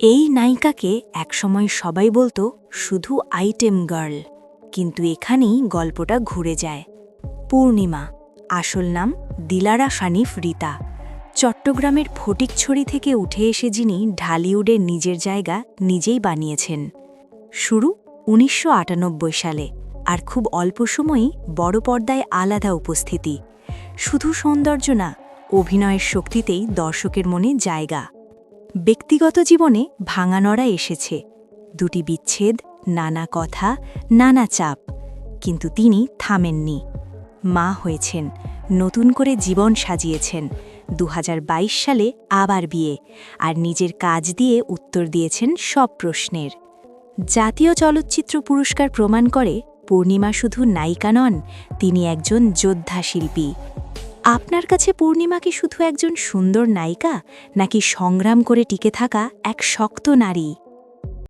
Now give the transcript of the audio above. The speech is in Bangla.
এই নায়িকাকে একসময় সবাই বলতো, শুধু আইটেম গার্ল। কিন্তু এখানেই গল্পটা ঘুরে যায়। পূর্ণিমা, আসল নাম দিলারা শানিফ রীতা। চট্টগ্রামের ফটিকছড়ি থেকে উঠে এসে যিনি ঢালিউডের নিজের জায়গা নিজেই বানিয়েছেন। শুরু উনিশশো আটানব্বই সালে আর খুব অল্প সময়েই বড় পর্দায় আলাদা উপস্থিতি। শুধু সৌন্দর্য না, অভিনয়ের শক্তিতেই দর্শকের মনে জায়গা। ব্যক্তিগত জীবনে ভাঙানড়া এসেছে। দুটি বিচ্ছেদ, নানা কথা, নানা চাপ। কিন্তু তিনি থামেননি। মা হয়েছেন, নতুন করে জীবন সাজিয়েছেন। দু হাজার বাইশ সালে আবার বিয়ে, আর নিজের কাজ দিয়ে উত্তর দিয়েছেন সব প্রশ্নের। জাতীয় চলচ্চিত্র পুরস্কার প্রমাণ করে পূর্ণিমা শুধু নায়িকা নন, তিনি একজন যোদ্ধা শিল্পী। আপনার কাছে পূর্ণিমা কি শুধু একজন সুন্দর নায়িকা, নাকি সংগ্রাম করে টিকে থাকা এক শক্ত নারী?